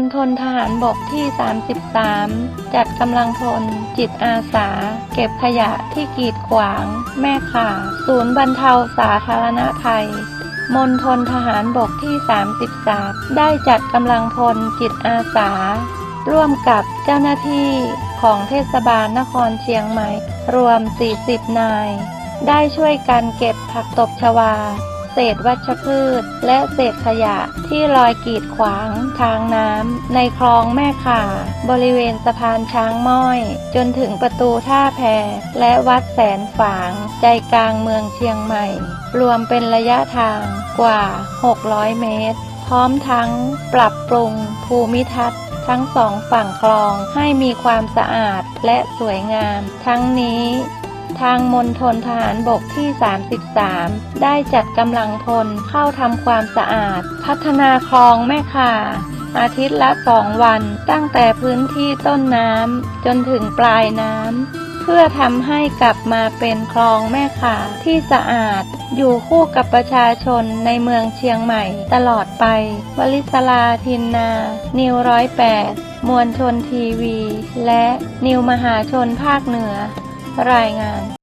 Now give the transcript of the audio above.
ณฑลทหารบกที่ 33 จัดกำลังพล จิตอาสา เก็บขยะที่กีดขวาง แม่ข่า ศูนย์บรรเทาสาธารณภัยมณฑลทหารบกที่ 33 ได้จัดกำลังพลจิตอาสา ร่วมกับเจ้าหน้าที่ของเทศบาลนครเชียงใหม่ รวม 40 นาย ได้ช่วยกันเก็บผักตบชวา เศษวัชพืช และเศษขยะที่ลอยกีดขวางทางน้ำในคลองแม่ข่า บริเวณสะพานช้างม้อย จนถึงประตูท่าแพและวัดแสนฝาง ใจกลางเมืองเชียงใหม่ รวมเป็นระยะทางกว่า 600 เมตร พร้อมทั้งปรับปรุงภูมิทัศน์ทั้งสองฝั่งคลองให้มีความสะอาดและสวยงาม ทั้งนี้ ทางมณฑลทหารบกที่ 33 ได้จัดกำลังพลเข้าทำความสะอาด พัฒนาคลองแม่ข่าอาทิตย์ละสองวันตั้งแต่พื้นที่ต้นน้ำจนถึงปลายน้ำเพื่อทำให้กลับมาเป็นคลองแม่ข่าที่สะอาด อยู่คู่กับประชาชนในเมืองเชียงใหม่ตลอดไป วลิศลาทินนา นิวร้อยแปดมวลชนทีวี และนิวมหาชนภาคเหนือ รายงาน